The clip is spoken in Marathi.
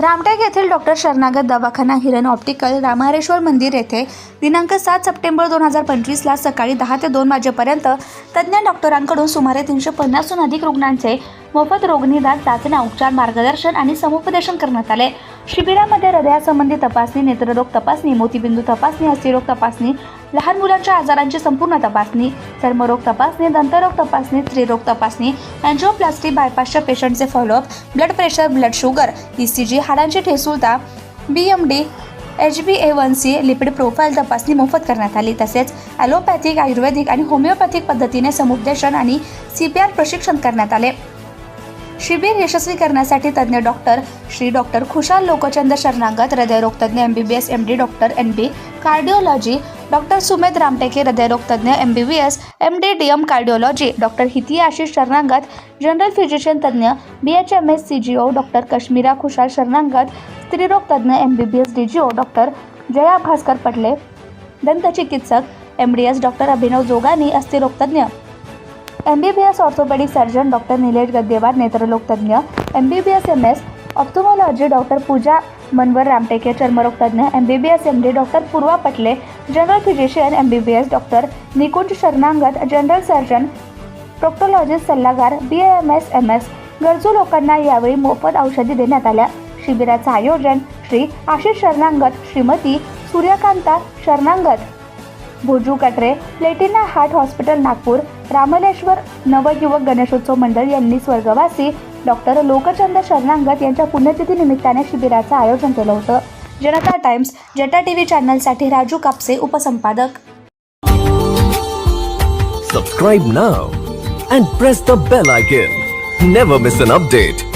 रामटेक येथील डॉक्टर शरणागत दवाखाना हिरण ऑप्टिकल रामहरेश्वर मंदिर येथे दिनांक सात सप्टेंबर दोन हजार पंचवीसला सकाळी दहा ते दोन वाजेपर्यंत तज्ज्ञ डॉक्टरांकडून सुमारे तीनशे पन्नासहून अधिक रुग्णांचे मोफत रोगनिदान चाचण्या उपचार मार्गदर्शन आणि समुपदेशन करण्यात आले. शिबिरामध्ये हृदयासंबंधी तपासणी नेत्ररोग तपासणी मोतीबिंदू तपासणी अस्थिरोग तपासणी लहान मुलांच्या आजारांची संपूर्ण तपासणी चर्मरोग तपासणी दंतरोग तपासणी स्त्रीरोग तपासणी अँजिओप्लास्टी बायपासच्या पेशंटचे followup blood pressure blood sugar E C G हाडांची ठेसुलता B M D H B A one C lipid profile तपासणी मोफत करण्यात आली. तसेच ॲलोपॅथिक आयुर्वेदिक आणि होमिओपॅथिक पद्धतीने समुपदेशन आणि सी पी आर प्रशिक्षण करण्यात आले. शिबिर यशस्वी करण्यासाठी तज्ज्ञ डॉक्टर श्री डॉक्टर खुशाल लोकचंद शरणागत हृदयरोग तज्ज्ञ M B B S M D doctor N B cardiology doctor Sumedh Ramteke हृदयरोग तज्ज्ञ M B B S M D D M cardiology doctor हिती Ashish शरणागत जनरल फिजिशियन तज्ज्ञ B H M S C G O doctor Kashmira Khushal Sharnagat स्त्रीरोग तज्ज्ञ M B B S D G O doctor Jaya Bhaskar Patle दंतचिकित्सक M D S doctor Abhinav Jogani अस्थिरोगतज्ञ M B B S orthopaedic surgeon doctor Nilesh Gaddewar नेत्ररोग M B B S M S ophthalmology doctor Pooja Manwar Ramteke चर्मरोगतज्ञ M B B S M D doctor Purva Patle general physician M B B S doctor Nikunj Sharnagat general surgeon proctologist सल्लागार B M S M S गरजू लोकांना यावेळी मोफत औषधी देण्यात आल्या. शिबिराचं आयोजन श्री आशिष शरणांगत श्रीमती सूर्यकांता शरणांगत भोजू कटरे लेटिना हार्ट हॉस्पिटल नागपूर रामलेश्वर नवयुवक गणेशोत्सव मंडळ यांनी स्वर्गवासी डॉक्टर लोकचंद शरणांगत यांच्या पुण्यतिथी निमित्ताने शिबिराचं आयोजन केलं होतं. जनता टाइम्स जटा टीव्ही चॅनलसाठी Raju Kapse उपसंपादक. Subscribe now and press the bell icon never miss an update